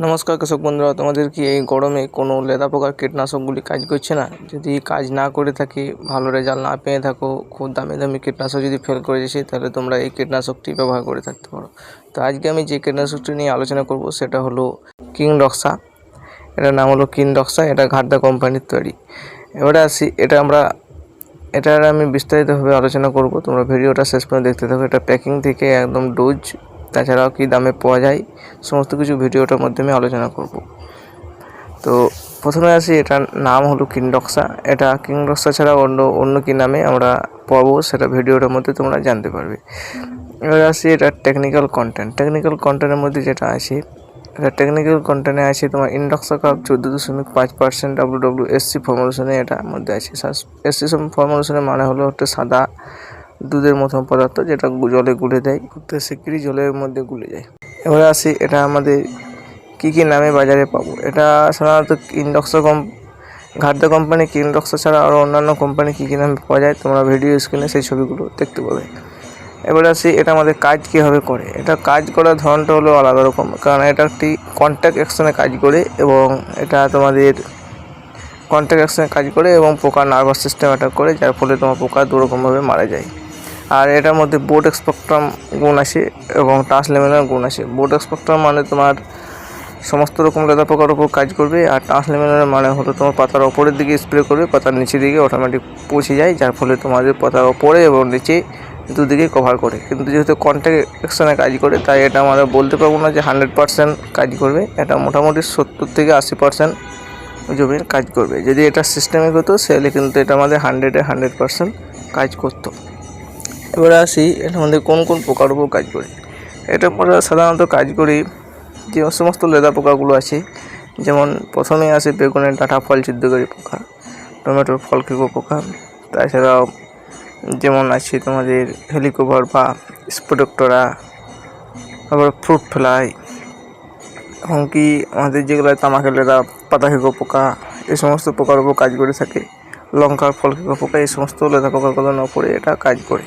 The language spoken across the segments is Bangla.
নমস্কার কৃষক বন্ধুরা, তোমাদের কি এই গরমে কোনো লেদা পোকার কীটনাশকগুলি কাজ করছে না? যদি কাজ না করে থাকে, ভালো রেজাল্ট না পেয়ে থাকো, খুব দামি দামি কীটনাশক যদি ফেল করে যাচ্ছে তাহলে তোমরা এই কীটনাশকটি ব্যবহার করে থাকতে পারো। তো আজকে আমি যে কীটনাশকটি নিয়ে আলোচনা করব, সেটা হলো কিং ডক্সা এটার নাম হলো কিং ডক্সা এটা ঘাটদা কোম্পানির তৈরি। এবারে আসি, এটা আমরা, এটার আমি বিস্তারিতভাবে আলোচনা করব। তোমরা ভিডিওটা শেষ পর্যন্ত দেখতে থাকো, এটা প্যাকিং থেকে একদম ডোজ তাছাড়াও কী দামে পাওয়া যায়, সমস্ত কিছু ভিডিওটার মাধ্যমে আলোচনা করব। তো প্রথমে আসি, এটার নাম হলো কিংডক্সা। এটা কিংডক্সা ছাড়া অন্য অন্য কী নামে আমরা পাবো, সেটা ভিডিওটার মধ্যে তোমরা জানতে পারবে। এবার আসি এটার টেকনিক্যাল কন্টেন্ট টেকনিক্যাল কন্টেন্টের মধ্যে যেটা আছে, এটা টেকনিক্যাল কন্টেন্টে আছে তোমার ইন্ডক্সা কাপ চোদ্দ দশমিক পাঁচ পার্সেন্ট ডাব্লু ডাব্লু এসসি ফর্মুলেশনে এটার মধ্যে আছে। এসসি ফর্মুলেশনের মানে হলো একটা সাদা। দুধের মতো পদার্থ যেটা জলে গুলে দেয় তো শিগগিরই জলের মধ্যে গুলে যায়। এবারে আসি, এটা আমাদের কী কী নামে বাজারে পাবো? এটা সাধারণত ইন্ডক্সা কম ঘাটদা কোম্পানি কিনডক্সা ছাড়া আরও অন্যান্য কোম্পানি কী কী নামে পাওয়া যায়, তোমরা ভিডিও স্ক্রিনে সেই ছবিগুলো দেখতে পাবে। এবারে আসি, এটা আমাদের কাজ কীভাবে করে? এটা কাজ করার ধরনটা হলো আলাদা রকম, কারণ এটা একটি কন্ট্যাক্ট অ্যাকশনে কাজ করে এবং এটা তোমাদের কন্ট্যাক্ট অ্যাকশনে কাজ করে এবং পোকা নার্ভাস সিস্টেম অ্যাটাক করে, যার ফলে তোমার পোকা দুরকমভাবে মারা যায়। আর এটার মধ্যে বোট এক্সপেক্ট্রাম গুণ আছে এবং টাস লেমেনার গুণ আছে বোট এক্সপেক্ট্রাম মানে তোমার সমস্ত রকম লেদা পোকার উপর কাজ করবে আর টাস লেমেনার মানে হলো তোমার পাতার ওপরের দিকে স্প্রে করবে, পাতার নিচের দিকে অটোমেটিক পৌঁছে যায়, যার ফলে তোমাদের পাতার ওপরে এবং নিচে দুদিকে কভার করে। কিন্তু যেহেতু কন্ট্যাক্ট কাজ করে, তাই এটা আমরা বলতে পারব না যে হান্ড্রেড পার্সেন্ট কাজ করবে। এটা মোটামুটি সত্তর থেকে আশি পার্সেন্ট জমির কাজ করবে। যদি এটা সিস্টেমিক হতো, তাহলে কিন্তু এটা আমাদের হান্ড্রেডে হান্ড্রেড পার্সেন্ট কাজ করতো। এবারে আসি, এর মধ্যে কোন কোন পোকার উপর কাজ করি। এটা আমরা সাধারণত কাজ করি যে সমস্ত লেদা পোকাগুলো আছে, যেমন প্রথমেই আসে বেগুনের ডাঁটা ফল ছিদ্রকারী পোকা, টমেটোর ফল খেকো পোকা, তাছাড়াও যেমন আছে তোমাদের হেলিকোভার বা স্পোডক্টরা, আবার ফ্রুট ফ্লাই, এমনকি আমাদের যেগুলো তামাকের লেদা, পাতা খেকো পোকা, এই সমস্ত পোকার উপর কাজ করে থাকে। লঙ্কার ফল খেকো পোকা, এই সমস্ত লেদা পোকাগুলোর উপরে এটা কাজ করে।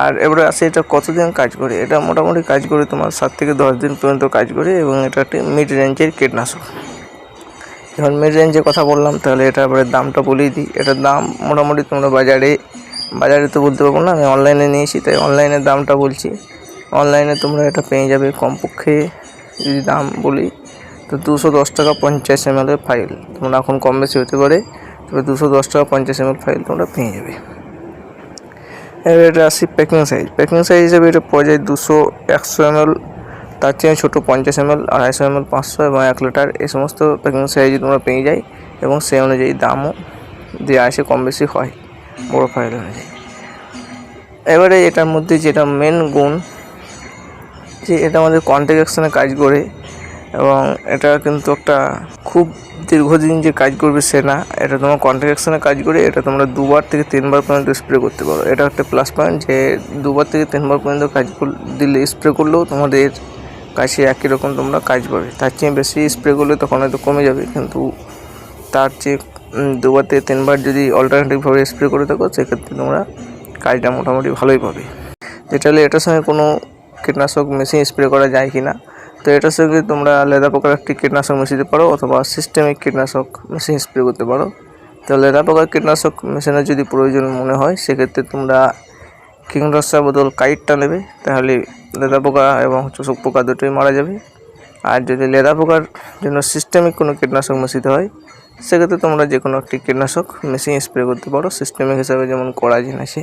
আর এবারে আসে এটা কতদিন কাজ করে? এটা মোটামুটি কাজ করে তোমার সাত থেকে দশ দিন পর্যন্ত কাজ করে এবং এটা একটি মিড রেঞ্জের কীটনাশক। যখন মিড রেঞ্জের কথা বললাম, তাহলে এটা এবারে দামটা বলেই দিই। এটার দাম মোটামুটি তোমরা বাজারে বাজারে তো বলতে পারব না, আমি অনলাইনে নিয়েছি, তাই অনলাইনের দামটা বলছি। অনলাইনে তোমরা এটা পেয়ে যাবে কমপক্ষে যদি দাম বলি, তো দুশো দশ টাকা পঞ্চাশ এম ফাইল তোমরা এখন কম বেশি হতে পারে, তবে দুশো দশ টাকা পঞ্চাশ এম ফাইল তোমরা পেয়ে যাবে। এবার এটা আসি প্যাকিং সাইজ প্যাকিং সাইজ হিসেবে এটা পাওয়া যায় দুশো, একশো এম তার চেয়ে ছোটো পঞ্চাশ এম এল আড়াইশো এম এল পাঁচশো এবং এক লিটার এই সমস্ত প্যাকিং সাইজ তোমরা পেয়ে যাই এবং সেই অনুযায়ী দামও দেওয়া আসে কম বেশি হয়, বড়ো ফাইল অনুযায়ী। এবারে এটার মধ্যে যেটা মেন গুণ, যে এটা আমাদের কন্ট্যাক্ট অ্যাকশনে কাজ করে এবং এটা কিন্তু একটা খুব দীর্ঘদিন যে কাজ করবে সে না, এটা তোমার কন্ট্যাক্ট অ্যাকশনে কাজ করে এটা তোমরা দুবার থেকে তিনবার পর্যন্ত স্প্রে করতে পারো। এটা একটা প্লাস পয়েন্ট যে দুবার থেকে তিনবার পর্যন্ত কাজ কর- দিলে স্প্রে করলেও তোমাদের কাছে একই রকম তোমরা কাজ পাবে। তার চেয়ে বেশি স্প্রে করলে তখন হয়তো কমে যাবে, কিন্তু তার চেয়ে দুবার থেকে তিনবার যদি অল্টারনেটিভভাবে স্প্রে করে থাকো, সেক্ষেত্রে তোমরা কাজটা মোটামুটি ভালোই পাবে। যেটা হলে এটার সঙ্গে কোনো কীটনাশক মেশিন স্প্রে করা যায় কি না তো এটার সঙ্গে তোমরা লেদা পোকার একটি কীটনাশক মিশিয়ে পারো অথবা সিস্টেমিক কীটনাশক মেশিন স্প্রে করতে পারো। তো লেদা পোকার কীটনাশক মেশিনের যদি প্রয়োজন মনে হয়, সেক্ষেত্রে তোমরা কিংরসার বদল কাইটটা নেবে, তাহলে লেদা পোকা এবং চোষক পোকা দুটোই মারা যাবে। আর যদি লেদা পোকার জন্য সিস্টেমিক কোনো কীটনাশক মেশাতে হয়, সেক্ষেত্রে তোমরা যে কোনো একটি কীটনাশক মেশিন স্প্রে করতে পারো। সিস্টেমিক হিসাবে যেমন কড়াজিন আছে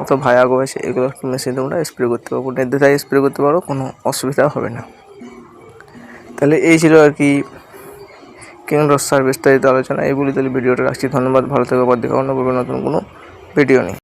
অথবা ভায়াগো আছে, এগুলো একটু মেশিন তোমরা স্প্রে করতে পারো। নির্দ্বিধায় স্প্রে করতে পারো, কোনো অসুবিধা হবে না। তাহলে এই ছিল আর কি কেন্দ্র রসার বিস্তারিত আলোচনা এইগুলি তাহলে ভিডিওটা রাখছি। ধন্যবাদ, ভালো থেকে, আবার দেখা অন্য নতুন কোনো ভিডিও নিয়ে।